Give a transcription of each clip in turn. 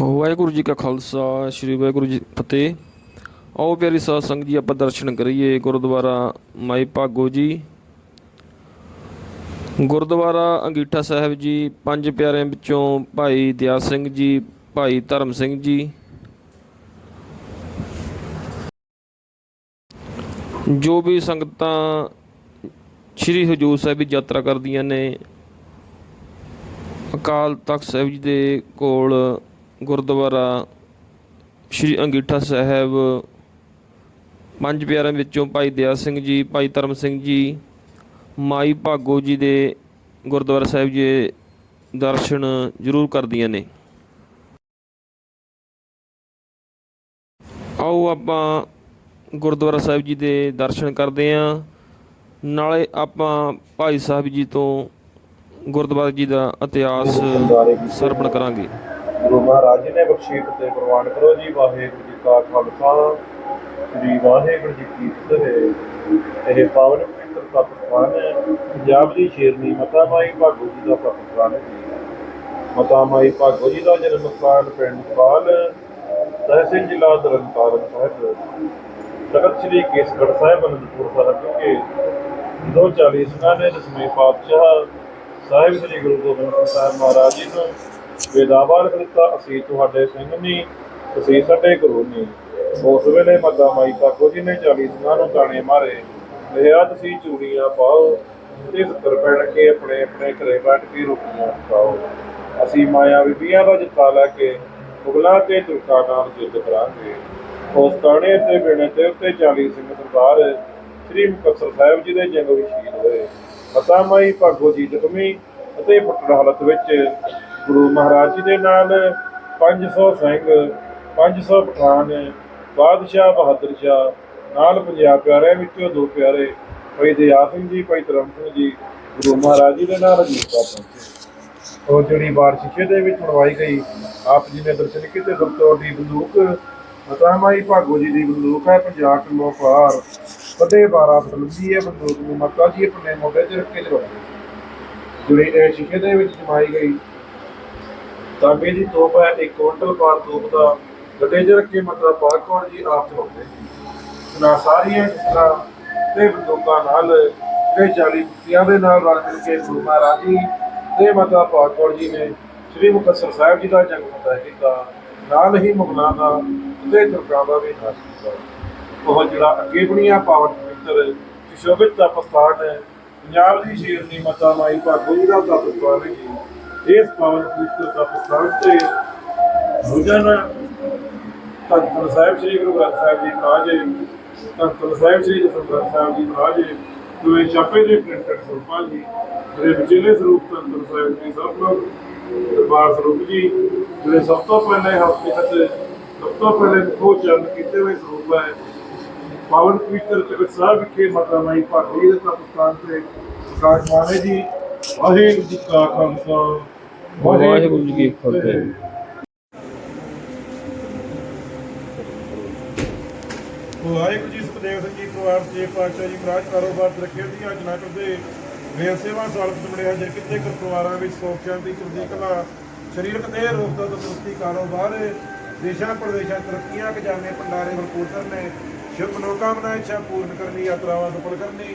ਵਾਹਿਗੁਰੂ ਜੀ ਕਾ ਖਾਲਸਾ, ਸ੍ਰੀ ਵਾਹਿਗੁਰੂ ਜੀ ਫਤਿਹ। ਆਓ ਪਿਆਰੀ ਸਾਧ ਸੰਗਤ ਜੀ, ਆਪਾਂ ਦਰਸ਼ਨ ਕਰੀਏ ਗੁਰਦੁਆਰਾ ਮਾਈ ਭਾਗੋ ਜੀ। ਗੁਰਦੁਆਰਾ ਅੰਗੀਠਾ ਸਾਹਿਬ ਜੀ, ਪੰਜ ਪਿਆਰਿਆਂ ਵਿੱਚੋਂ ਭਾਈ ਦਿਆ ਸਿੰਘ ਜੀ, ਭਾਈ ਧਰਮ ਸਿੰਘ ਜੀ। ਜੋ ਵੀ ਸੰਗਤਾਂ ਸ੍ਰੀ ਹਜੂਰ ਸਾਹਿਬ ਦੀ ਯਾਤਰਾ ਕਰਦੀਆਂ ਨੇ, ਅਕਾਲ ਤਖਤ ਸਾਹਿਬ ਜੀ ਦੇ ਕੋਲ ਗੁਰਦੁਆਰਾ ਸ਼੍ਰੀ ਅੰਗੀਠਾ ਸਾਹਿਬ। ਪੰਜ ਪਿਆਰਿਆਂ ਵਿੱਚੋਂ ਭਾਈ ਦਿਆ ਸਿੰਘ ਜੀ, ਭਾਈ ਧਰਮ ਸਿੰਘ ਜੀ, ਮਾਈ ਭਾਗੋ ਜੀ ਦੇ ਗੁਰਦੁਆਰਾ ਸਾਹਿਬ ਜੀ ਦਰਸ਼ਨ ਜ਼ਰੂਰ ਕਰਦੀਆਂ ਨੇ। ਆਓ ਆਪਾਂ ਗੁਰਦੁਆਰਾ ਸਾਹਿਬ ਜੀ ਦੇ ਦਰਸ਼ਨ ਕਰਦੇ ਆਂ ਨਾਲੇ ਆਪਾਂ ਭਾਈ ਸਾਹਿਬ ਜੀ ਤੋਂ ਗੁਰਦੁਆਰਾ ਜੀ ਦਾ ਇਤਿਹਾਸ ਸਰਵਣ ਕਰਾਂਗੇ। ਗੁਰੂ ਮਹਾਰਾਜ ਜੀ ਨੇ ਬਖਸ਼ੀਸ਼ ਤੇ ਪ੍ਰਵਾਨ ਕਰੋ ਜੀ, ਵਾਹਿਗੁਰੂ ਜੀ ਕਾ ਖਾਲਸਾ, ਸ੍ਰੀ ਵਾਹਿਗੁਰੂ ਜੀ ਕੀ ਫਤਿਹ। ਇਹ ਪਾਵਨ ਪਵਿੱਤਰ ਤਪਸਵਾਨ ਹੈ। ਪੰਜਾਬ ਦੀ ਸ਼ੇਰਨੀ ਮਤਾ ਮਾਈ ਭਾਗੋ ਜੀ ਦਾ ਤਪਸਵਾਨ ਹੈ ਜੀ। ਮਤਾ ਮਾਈ ਭਾਗੋ ਜੀ ਦਾ ਜਨਮ ਸਥਾਨ ਪਿੰਡ ਪਾਲ, ਤਹਿਸੀਲ ਜ਼ਿਲ੍ਹਾ ਤਰਨਤਾਰਨ ਸਾਹਿਬ। ਤਖਤ ਸ੍ਰੀ ਕੇਸਗੜ੍ਹ ਸਾਹਿਬ, ਅਨੰਦਪੁਰ ਸਾਹਿਬ ਵਿਖੇ ਦੋ ਚਾਲੀ ਸਿੰਘਾਂ ਨੇ ਦਸਵੇਂ ਪਾਤਸ਼ਾਹ ਸਾਹਿਬ ਸ੍ਰੀ ਗੁਰੂ ਗੋਬਿੰਦ ਸਿੰਘ ਸਾਹਿਬ ਮਹਾਰਾਜ ਜੀ ਨੂੰ ਵੇਦਾਵਾਲ ਦਿੱਤਾ, ਅਸੀਂ ਤੁਹਾਡੇ ਸਿੰਘ ਨਹੀਂ, ਤੁਸੀਂ ਸਾਡੇ ਗੁਰੂ ਨਹੀਂ। ਉਸ ਵੇਲੇ ਮੱਦਾ ਮਾਈ ਕਾਕੋ ਜੀ ਨੇ 40 ਸਿੰਘਾਂ ਨੂੰ ਤਾਣੇ ਮਾਰੇ। ਲਿਆ ਤੁਸੀਂ ਚੂੜੀਆਂ ਪਾਓ ਤੇ ਸੱਤਰ ਪੈਣ ਕੇ ਆਪਣੇ ਆਪਣੇ ਘਰੇ ਬੈਠ ਕੇ ਰੋਟੀਆਂ ਖਾਓ। ਅਸੀਂ ਮਾਇਆ ਬੀਬੀਆਂ ਦਾ ਜਿੱਤਾ ਲੈ ਕੇ ਮੁਗਲਾਂ ਤੇ ਤੁਰਕਾਂ ਨਾਲ ਜਿੱਤ ਕਰਾਂਗੇ। ਉਸ ਤਾਣੇ ਤੇ ਬਿਣੇ ਤੇ ਉੱਤੇ 40 ਸਿੰਘ ਦਰਬਾਰ, ਸ੍ਰੀ ਮੁਕਤਸਰ ਸਾਹਿਬ ਜੀ ਦੇ ਜੰਗ ਵਿੱਚ ਸ਼ਹੀਦ ਹੋਏ। ਮਤਾ ਮਾਈ ਭਾਗੋ ਜੀ ਜ਼ਖਮੀ ਅਤੇ ਫੁੱਟੜ ਹਾਲਤ ਵਿੱਚ ਗੁਰੂ ਮਹਾਰਾਜ ਜੀ ਦੇ ਨਾਲ 500 ਸਿੰਘ 500 ਪਠਾਨ, ਬਾਦਸ਼ਾਹ ਬਹਾਦਰ ਸ਼ਾਹ, ਨਾਲ ਪੰਜਾਬ ਪਿਆਰਿਆਂ ਵਿੱਚੋਂ ਦੋ ਪਿਆਰੇ, ਭਾਈ ਦਇਆ ਸਿੰਘ ਜੀ, ਭਾਈ ਧਰਮ ਸਿੰਘ ਜੀ, ਗੁਰੂ ਮਹਾਰਾਜ ਜੀ ਦੇ ਨਾਲ ਹਜ਼ੂਰ ਪਹੁੰਚੇ। ਉਹ ਜਿਹੜੀ ਬਾਰ ਦੇ ਵਿੱਚ ਬਣਵਾਈ ਗਈ, ਆਪ ਜੀ ਨੇ ਦਰਸ਼ਨ ਕੀਤੇ ਸਭ ਦੀ ਵੱਡੀ ਬੰਦੂਕ ਮਤਾਮਾਈ ਭਾਗੋ ਜੀ ਦੀ ਬੰਦੂਕ ਹੈ 50 ਕਿਲੋ ਭਾਰ ਕਦੇ 12 ਫੁੱਟ ਹੈ, ਬੰਦੂਕ ਨੂੰ ਮਾਤਾ ਜੀ ਆਪਣੇ ਮੋਢੇ ਤੇ ਰੱਖ ਕੇ ਚਲਾਉਂਦੇ ਜਿਹੜੀ ਇਹ ਸ਼ੀਸ਼ੇ ਦੇ ਵਿੱਚ ਜਮਾਈ ਗਈ ਤਾਂਬੇ ਦੀ ਤੋਪ ਹੈ ਇੱਕ ਕੁਇੰਟਲ ਪਾਰ ਤੋਪ ਦਾ ਗੱਡੇ 'ਚ ਰੱਖ ਕੇ ਮਾਤਾ ਪਾਕੌਰ ਜੀ? ਆਪ ਚਲਾਉਂਦੇ ਨਾ ਸਾਰੀਆਂ ਜਿਸਰਾਂ ਤੇ ਬੰਦੂਕਾਂ ਨਾਲ ਤੇ 40 ਕੁੱਤਿਆਂ ਦੇ ਨਾਲ ਰਲ ਮਿਲ ਕੇ ਗੁਰੂ ਮਹਾਰਾਜ ਜੀ ਤੇ ਮਾਤਾ ਪਾਕੌਰ ਜੀ ਨੇ? ਸ੍ਰੀ ਮੁਕਤਸਰ ਸਾਹਿਬ ਜੀ ਦਾ ਜੰਗ ਫਤਿਹ ਕੀਤਾ ਨਾਲ ਹੀ ਮੁਗਲਾਂ ਦਾ ਤੇ ਤੁਰਕਾਂ ਦਾ ਵੀ ਨਾਸ਼ ਕੀਤਾ। ਉਹ ਜਿਹੜਾ ਅੱਗੇ ਬਣੀਆਂ ਪਾਵਨ ਪਵਿੱਤਰ ਸ਼ੋਭਿਤ ਤਪਸਥਾਨ ਹੈ, ਪੰਜਾਬ ਦੀ ਸ਼ੇਰਨੀ ਮਾਤਾ ਮਾਈ ਭਾਗੋ ਜੀ ਦਾ ਤਪਸਥਾਨ ਹੈ ਜੀ। ਇਸ ਪਾਵਨ ਪਵਿੱਤਰ ਤਪਸਥਾਨ ਤੇ ਰੋਜ਼ਾਨਾ ਧੰਨ ਸਾਹਿਬ ਸ੍ਰੀ ਗੁਰੂ ਗ੍ਰੰਥ ਸਾਹਿਬ ਜੀ ਮਹਾਰਾਜ ਧੰਨ ਸਾਹਿਬ ਸ੍ਰੀ ਗੁਰੂ ਗ੍ਰੰਥ ਸਾਹਿਬ ਜੀ ਮਹਾਰਾਜ ਦੋਵੇਂ ਛਾਪੇ ਦੇ ਪ੍ਰਿੰਟਡ ਸਰੂਪਾਂ ਜੀ, ਜਿਹੜੇ ਵਿਚਲੇ ਸਰੂਪ ਧੰਨ ਸਾਹਿਬ ਜੀ ਸਭ ਲੋਕ ਦਰਬਾਰ ਸਰੂਪ ਜੀ, ਜਿਹੜੇ ਸਭ ਤੋਂ ਪਹਿਲੇ ਹਕੀਕਤ ਸਭ ਤੋਂ ਪਹਿਲੇ ਖੋਜ ਚਰਨ ਕੀਤੇ ਹੋਏ ਸਰੂਪ ਹੈ। ਪਾਵਨ ਪਵਿੱਤਰ ਤਖਤ ਸਾਹਿਬ ਵਿਖੇ ਮਾਤਾ ਮਾਈ ਭਾਗੀ ਦੇ ਤਪਸਥਾਨ ਤੇ ਪ੍ਰਕਾਸ਼ ਮਾਨੇ ਜੀ, ਵਾਹਿਗੁਰੂ ਜੀ ਕਾ ਖਾਲਸਾ। ਵਾਹਿਗੁਰੂ ਜੀ ਕੀ ਫਤਿਹ। ਵਾਹਿਗੁਰੂ ਜੀ ਸੁਖਦੇਵ ਸਿੰਘ ਜੀ, ਪਰਿਵਾਰ ਸੇ ਪਾਤਸ਼ਾਹ ਜੀ, ਮਹਾਰਾਜ ਕਾਰੋਬਾਰ ਤਰੱਕੀ ਦੀ ਆਜਨਾ ਕਰਦੇ ਵੇ ਸੇਵਾ ਸਾਲਤ ਜੁੜਿਆ ਜਰ ਕਿਤੇ ਕਰ ਪਰਿਵਾਰਾਂ ਵਿੱਚ ਸੁੱਖ, ਸ਼ਾਂਤੀ, ਚੜ੍ਹਦੀ ਕਲਾ, ਸਰੀਰਕ ਤੇ ਰੋਗ ਤੋਂ ਤੰਦਰੁਸਤੀ ਕਾਰੋਬਾਰ, ਦੇਸ਼ਾਂ ਪ੍ਰਦੇਸ਼ਾਂ ਤਰੱਕੀਆਂ, ਖਜ਼ਾਨੇ, ਭੰਡਾਰੇ ਭਰਪੂਰ ਕਰਨੇ ਸ਼ੁਭ ਮਨੋਕਾਮਨਾ ਇੱਛਾ ਪੂਰਨ ਕਰਨੀ ਯਾਤਰਾਵਾਂ ਸਫਲ ਕਰਨੀ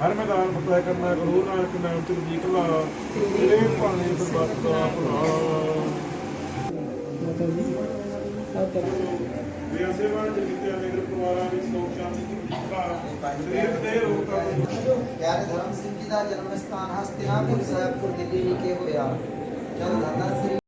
ਹਰ ਮੈਦਾਨ ਫਤਿਹ ਕਰਨਾ, ਗੁਰੂ ਨਾਨਕ ਨਾਮ ਚੜ੍ਹਦੀ ਕਲਾ, ਤੇਰੇ ਭਾਣੇ ਸਰਬੱਤ ਦਾ ਭਲਾ। ਵੇ ਸੇਵਾ ਜਰ ਕਿਤੇ ਮੇਰੇ ਪਰਿਵਾਰਾਂ ਵਿੱਚ ਸੁੱਖ ਸ਼ਾਂਤੀ ਚੜ੍ਹਦੀ ਕਲਾ ਸਰੀਰਕ ਤੇ ਰੋਗ ਤੋਂ ਤੰਦਰੁਸਤੀ ਪਿਆਰੇ ਧਰਮ ਸਿੰਘ ਜੀ ਦਾ ਜਨਮ ਸਥਾਨ ਹਸਤਿਨਾਪੁਰ ਸਾਹਿਬਪੁਰ ਦਿੱਲੀ ਵਿਖੇ ਹੋਇਆ। ਜਦ ਧੰਨ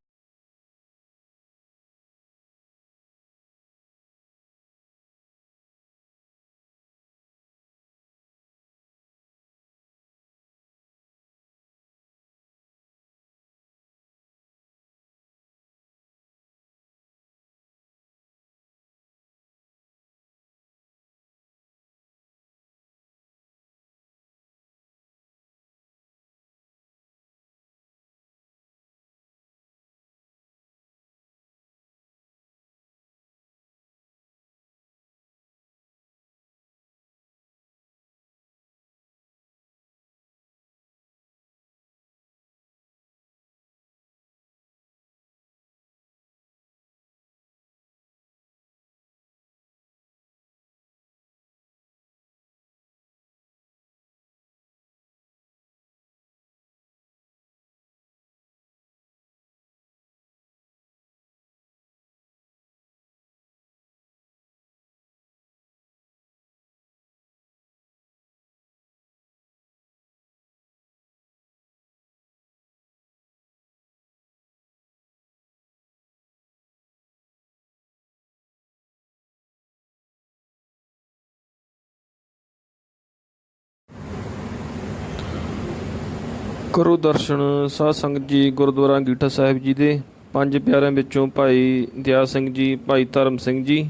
ਕਰੋ ਦਰਸ਼ਨ। ਸਾਧ ਸੰਗਤ ਜੀ, ਗੁਰਦੁਆਰਾ ਗੀਠਾ ਸਾਹਿਬ ਜੀ ਦੇ ਪੰਜ ਪਿਆਰਿਆਂ ਵਿੱਚੋਂ ਭਾਈ ਦਿਆ ਸਿੰਘ ਜੀ, ਭਾਈ ਧਰਮ ਸਿੰਘ ਜੀ।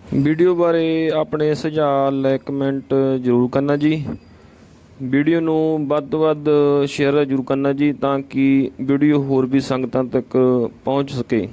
ਵੀਡੀਓ ਬਾਰੇ ਆਪਣੇ ਸੁਝਾਅ ਲਾਈਕ ਕਮੈਂਟ ਜ਼ਰੂਰ ਕਰਨਾ ਜੀ। ਵੀਡੀਓ ਨੂੰ ਵੱਧ ਤੋਂ ਵੱਧ ਸ਼ੇਅਰ ਜ਼ਰੂਰ ਕਰਨਾ ਜੀ ਤਾਂ ਕਿ ਵੀਡੀਓ ਹੋਰ ਵੀ ਸੰਗਤਾਂ ਤੱਕ ਪਹੁੰਚ ਸਕੇ।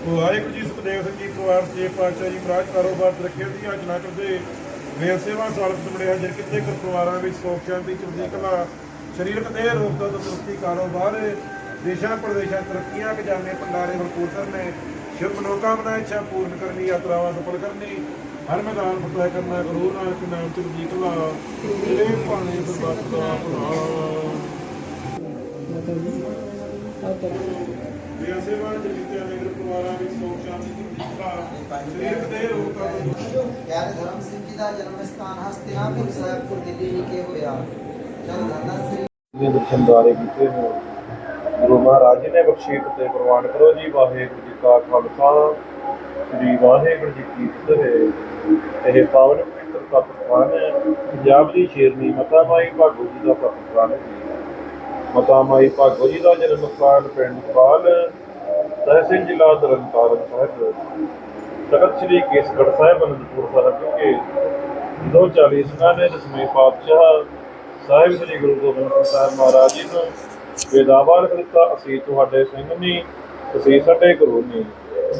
ਵਾਹਿਗੁਰੂ ਜੀ, ਸੁਖਦੇਵ ਸਿੰਘ ਜੀ, ਪਰਿਵਾਰ ਸੇ ਪਾਤਸ਼ਾਹ ਜੀ, ਮਹਾਰਾਜ, ਕਾਰੋਬਾਰ ਤਰੱਕੀ ਦੀ ਆਜਨਾ ਕਰਦੇ ਵੇਰ ਸੇਵਾ ਸਾਲਤ ਬੜਿਆ ਜਰ ਕਿਤੇ ਕਰ ਪਰਿਵਾਰਾਂ ਵਿੱਚ ਸੁਖ ਸ਼ਾਂਤੀ, ਚੜ੍ਹਦੀ ਕਲਾ, ਸਰੀਰਕ ਦੇਹ ਰੋਗ ਤੋਂ ਤੰਦਰੁਸਤੀ ਕਾਰੋਬਾਰ, ਦੇਸ਼ਾਂ ਪ੍ਰਦੇਸ਼ਾਂ ਤਰੱਕੀਆਂ, ਖਜ਼ਾਨੇ, ਭੰਡਾਰੇ ਭਰਪੂਰ ਕਰਨੇ, ਸ਼ੁਭ ਮਨੋਕਾਮਨਾ, ਇੱਛਾ ਪੂਰਨ ਕਰਨੀ, ਯਾਤਰਾਵਾਂ ਸਫਲ ਕਰਨੀ, ਹਰ ਮੈਦਾਨ ਫਤਿਹ ਕਰਨਾ, ਗੁਰੂ ਨਾਨਕ ਨਾਮ ਚੜ੍ਹਦੀ ਕਲਾ ਜਿਹੜੇ ਭਾਣੇ ਸਰਬੱਤ ਦਾ ਭਲਾ ਪਰਿਵਾਰਾਂ ਵਿੱਚ ਸੁਖ ਸ਼ਾਂਤੀ ਧਰਮ ਸਿੰਘ ਜੀ ਦਾ ਜਨਮ ਸਥਾਨ ਹਸਤਿਨਾਪੁਰ ਸਾਹਿਬਪੁਰ ਦਿੱਲੀ ਵਿਖੇ ਹੋਇਆ। ਜਦ ਧੰਨਾ ਸ੍ਰੀ ਦੇ ਦਰਸ਼ਨ ਦੁਆਰੇ ਕੀਤੇ ਹੋ ਗੁਰੂ ਮਹਾਰਾਜ ਜੀ ਨੇ ਬਖਸ਼ੀਸ਼ ਤੇ ਪ੍ਰਵਾਨ ਕਰੋ ਜੀ ਵਾਹਿਗੁਰੂ ਜੀ ਕਾ ਖਾਲਸਾ। ਸ੍ਰੀ ਵਾਹਿਗੁਰੂ ਜੀ ਕੀ ਫਤਿਹ। ਇਹ ਪਾਵਨ ਪਵਿੱਤਰ ਤਪਸਥਾਨ ਹੈ। ਪੰਜਾਬ ਦੀ ਸ਼ੇਰਨੀ ਮਤਾ ਮਾਈ ਭਾਗੋ ਜੀ ਦਾ ਤਪਸਥਾਨ ਹੈ ਜੀ ਮਾਈ ਭਾਗੋ ਜੀ ਦਾ ਜਨਮ ਸਥਾਨ ਪਿੰਡ ਪਾਲ ਤਹਿਸੀਲ ਜ਼ਿਲ੍ਹਾ ਤਰਨਤਾਰਨ ਸਾਹਿਬ। ਤਖਤ ਸ੍ਰੀ ਕੇਸਗੜ੍ਹ ਸਾਹਿਬ, ਅਨੰਦਪੁਰ ਸਾਹਿਬ ਵਿਖੇ ਦੋ ਚਾਲੀ ਸਿੰਘਾਂ ਨੇ ਦਸਵੇਂ ਪਾਤਸ਼ਾਹ ਸਾਹਿਬ ਸ੍ਰੀ ਗੁਰੂ ਗੋਬਿੰਦ ਸਾਹਿਬ ਮਹਾਰਾਜ ਜੀ ਨੂੰ ਵੇਦਾਵਾਲ ਦਿੱਤਾ। ਅਸੀਂ ਤੁਹਾਡੇ ਸਿੰਘ ਨਹੀਂ ਤੁਸੀਂ ਸਾਡੇ ਗੁਰੂ ਨਹੀਂ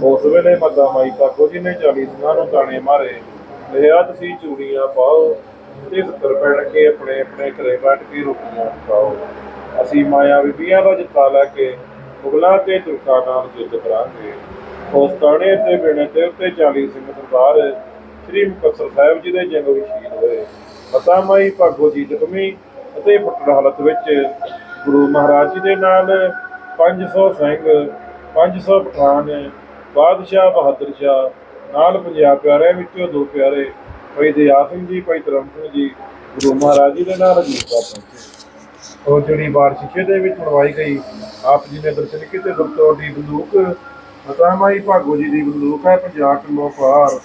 ਉਸ ਵੇਲੇ ਮੱਦਾ ਮਾਈ ਕਾਕੋ ਜੀ ਨੇ 40 ਸਿੰਘਾਂ ਨੂੰ ਤਾਣੇ ਮਾਰੇ। ਲਿਆ ਤੁਸੀਂ ਚੂੜੀਆਂ ਪਾਓ ਤੇ ਸੱਤਰ ਪੈਣ ਕੇ ਆਪਣੇ ਆਪਣੇ ਘਰੇ ਬੈਠ ਕੇ ਰੋਟੀਆਂ ਖਾਓ। ਅਸੀਂ ਮਾਇਆ ਬੀਬੀਆਂ ਦਾ ਜਿੱਤਾ ਲੈ ਕੇ ਮੁਗਲਾਂ ਤੇ ਤੁਰਕਾਂ ਨਾਲ ਯੁੱਧ ਕਰਾਂਗੇ। ਉਸ ਤਾਣੇ ਤੇ ਬਿਣੇ ਤੇ ਉੱਤੇ 40 ਸਿੰਘ ਸਰਦਾਰ ਸ੍ਰੀ ਮੁਕਤਸਰ ਸਾਹਿਬ ਜੀ ਦੇ ਜੰਗ ਵਿੱਚ ਸ਼ਹੀਦ ਹੋਏ। ਮਤਾ ਮਾਈ ਭਾਗੋ ਜੀ ਜ਼ਖਮੀ ਅਤੇ ਫੁੱਟੜ ਹਾਲਤ ਵਿੱਚ ਗੁਰੂ ਮਹਾਰਾਜ ਜੀ ਦੇ ਨਾਲ 500 ਸਿੰਘ 500 ਪਠਾਨ, ਬਾਦਸ਼ਾਹ ਬਹਾਦਰ ਸ਼ਾਹ, ਨਾਲ ਪੰਜਾਬ ਪਿਆਰਿਆਂ ਵਿੱਚੋਂ ਦੋ ਪਿਆਰੇ, ਭਾਈ ਦਿਆ ਸਿੰਘ ਜੀ, ਭਾਈ ਧਰਮ ਸਿੰਘ ਜੀ, ਗੁਰੂ ਮਹਾਰਾਜ ਜੀ ਦੇ ਨਾਲ ਅਜੀਤਾ ਪਹੁੰਚੇ ਉਹ ਜਿਹੜੀ ਬਾਰ ਸ਼ੀਸ਼ੇ ਦੇ ਵਿੱਚ ਬਣਵਾਈ ਗਈ, ਆਪ ਜੀ ਨੇ ਦਰਸ਼ਨ ਕੀਤੇ ਦਰਤੋਂ ਦੀ ਬੰਦੂਕ ਮਤਾਮਾਈ ਭਾਗੋ ਜੀ ਦੀ ਬੰਦੂਕ ਹੈ 50 ਕਿਲੋ ਭਾਰ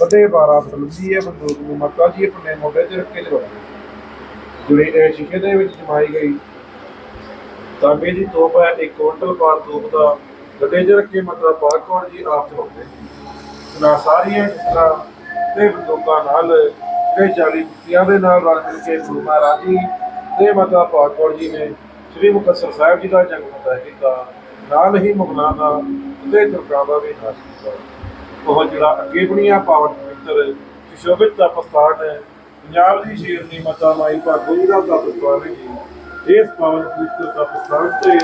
ਕਦੇ 12 ਫੁੱਟ ਹੈ ਬੰਦੂਕ ਨੂੰ ਮਾਤਾ ਜੀ ਆਪਣੇ ਮੋਢੇ ਤੇ ਰੱਖ ਕੇ ਚਲਾਉਂਦੇ ਜਿਹੜੀ ਇਹ ਸ਼ੀਸ਼ੇ ਦੇ ਵਿੱਚ ਜਮਾਈ ਗਈ, ਤਾਂਬੇ ਦੀ ਤੋਪ ਹੈ, ਇੱਕ ਕੁਇੰਟਲ ਭਾਰ ਤੋਪ ਦਾ, ਗੱਡੇ 'ਚ ਰੱਖੇ ਮਾਤਾ ਪਾਕੌਰ ਜੀ, ਆਪ ਚਲਾਉਂਦੇ ਨਾ ਸਾਰੀਆਂ ਇਸ ਤੇ ਬੰਦੂਕਾਂ ਨਾਲ ਤੇ 40 ਕੁੱਤਿਆਂ ਦੇ ਨਾਲ ਰਲ ਮਿਲ ਕੇ ਗੁਰੂ ਮਹਾਰਾਜ ਜੀ ਤੇ ਮਾਤਾ ਪਾਕੌਰ ਜੀ ਨੇ ਸ੍ਰੀ ਮੁਕਤਸਰ ਸਾਹਿਬ ਜੀ ਦਾ ਜੰਗ ਫਤਿਹ ਕੀਤਾ, ਨਾਲ ਹੀ ਮੁਗਲਾਂ ਦਾ ਤੇ ਤੁਰਕਾਂ ਵੀ ਨਾਸ਼ ਕੀਤਾ। ਉਹ ਜਿਹੜਾ ਅੱਗੇ ਬਣੀਆਂ ਪਾਵਨ ਪਵਿੱਤਰ ਸੁਸ਼ੋਭਿਤ ਦਾ ਪ੍ਰਸਤਾਨ ਹੈ, ਪੰਜਾਬ ਦੀ ਸ਼ੇਰਨੀ ਮਾਤਾ ਮਾਈ ਭਾਗੋ ਜੀ ਦਾ ਤਪਸਵਾਨ ਹੈ ਜੀ। ਇਸ ਪਾਵਨ ਪਵਿੱਤਰ ਦਾ ਪ੍ਰਸਤਾਨ ਤੇ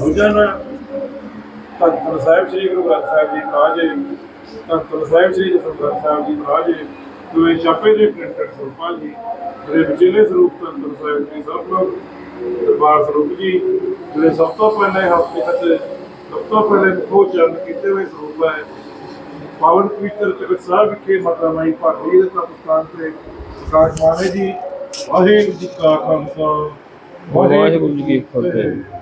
ਰੋਜ਼ਾਨਾ ਧੰਨ ਸਾਹਿਬ ਸ੍ਰੀ ਗੁਰੂ ਗ੍ਰੰਥ ਸਾਹਿਬ ਜੀ ਮਹਾਰਾਜ, ਧੰਨ ਸਾਹਿਬ ਸ੍ਰੀ ਗੁਰੂ ਗ੍ਰੰਥ ਸਾਹਿਬ ਜੀ ਮਹਾਰਾਜ ਦੋਵੇਂ ਛਾਪੇ ਦੇ ਪ੍ਰਿੰਟਡ ਸਰੂਪਾਂ ਜੀ, ਜਿਹੜੇ ਵਿਚੇਲੇ ਸਰੂਪ ਧੰਨ ਸਾਹਿਬ ਜੀ ਸਭ ਲੋਕ ਦਰਬਾਰ ਸਰੂਪ ਜੀ, ਜਿਹੜੇ ਸਭ ਤੋਂ ਪਹਿਲੇ ਹਸਤੀਖਤ ਸਭ ਤੋਂ ਪਹਿਲੇ ਮੁਖੋ ਚਰਨ ਕੀਤੇ ਹੋਏ ਸਰੂਪ ਹੈ ਪਾਵਨ ਪਵਿੱਤਰ ਜਗਤ ਸਾਹਿਬ ਵਿਖੇ ਮਾਤਾ ਮਾਈ ਭਾਗੀ ਦੇ ਤਪਸਥਾਨ ਤੇ ਪ੍ਰਕਾਸ਼ ਜੀ, ਵਾਹਿਗੁਰੂ ਜੀ ਕਾ ਖਾਲਸਾ, ਵਾਹਿਗੁਰੂ ਜੀ ਕੀ ਫਤਿਹ।